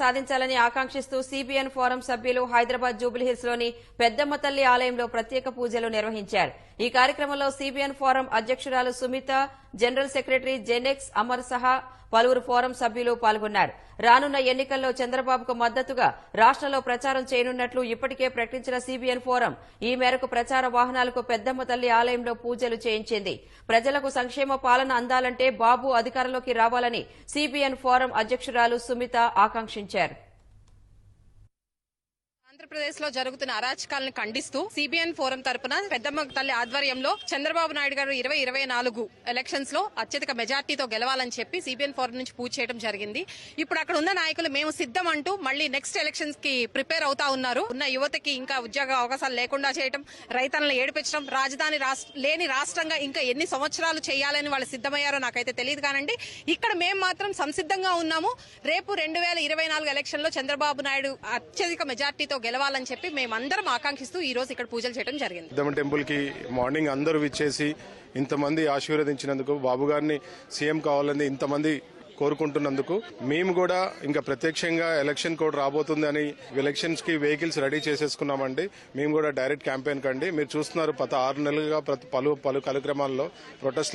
సాధించాలని ఆకాంక్షిస్తూ CBN forum సభ్యులు హైదరాబాద్ జూబ్లీహిల్స్లోని పెద్దమ్మ తల్లి ఆలయంలో ప్రత్యేక పూజలు నిర్వహించారు. ఈ కార్యక్రమంలో సిబిఎన్ ఫోరం అధ్యక్షురాలు సుమిత జనరల్ సెక్రటరీ జెనెక్స్ అమర్ సహా పలువురు ఫోరం సభ్యులు పాల్గొన్నారు. రానున్న ఎన్నికల్లో చంద్రబాబుకు మద్దతుగా రాష్ట్రంలో ప్రచారం చేయనున్నట్లు ఇప్పటికే ప్రకటించిన సిబిఎన్ ఫోరం ఈ మేరకు ప్రచార వాహనాలకు పెద్దమ్మ తల్లి ఆలయంలో పూజలు చేయించింది. ప్రజలకు సంక్షేమ పాలన అందాలంటే బాబు అధికారంలోకి రావాలని సిబిఎన్ ఫోరం అధ్యక్షురాలు సుమిత ఆకాంక్షించారు. Chair. ఆంధ్రప్రదేశ్లో జరుగుతున్న అరాచకాలను ఖండిస్తూ సిబిఎన్ ఫోరం తరపున పెద్దమ్మ తల్లి ఆధ్వర్యంలో చంద్రబాబు నాయుడు గారు ఇరవై ఇరవై నాలుగు ఎలక్షన్స్లో అత్యధిక మెజార్టీతో గెలవాలని చెప్పి సిబిఎన్ ఫోరం నుంచి పూజ చేయడం జరిగింది. ఇప్పుడు అక్కడ ఉన్న నాయకులు మేము సిద్ధం అంటూ మళ్ళీ నెక్స్ట్ ఎలక్షన్స్కి ప్రిపేర్ అవుతా ఉన్నారు. ఉన్న యువతకి ఇంకా ఉద్యోగ అవకాశాలు లేకుండా చేయడం రైతన్నలు ఏడిపించడం రాజధాని లేని రాష్ట్రంగా ఇంకా ఎన్ని సంవత్సరాలు చేయాలని వాళ్ళు సిద్ధమయ్యారో నాకైతే తెలియదు కానండి. ఇక్కడ మేము మాత్రం సంసిద్ధంగా ఉన్నాము. రేపు రెండు వేల ఇరవై నాలుగు ఎలక్షన్లో చంద్రబాబు నాయుడు అత్యధిక మెజార్టీతో గెలవాలని చెప్పి మేమందరం ఆకాంక్షిస్తూ ఈ రోజు ఇక్కడ పూజలు చేయడం జరిగింది. దమ్మ టెంపుల్కి మార్నింగ్ అందరూ విచ్చేసి ఇంతమంది ఆశీర్వదించినందుకు బాబు గారిని సీఎం కావాలని ఇంతమంది కోరుకుంటున్నందుకు మేము కూడా ఇంకా ప్రత్యక్షంగా ఎలక్షన్ కోడ్ రాబోతుంది అని ఎలక్షన్స్కి వెహికల్స్ రెడీ చేసేసుకున్నామండి. మేము కూడా డైరెక్ట్ క్యాంపెయిన్ కండి మీరు చూస్తున్నారు పత ఆరు నెలలుగా ప్రతి పలు పలు కార్యక్రమాల్లో ప్రొటెస్ట్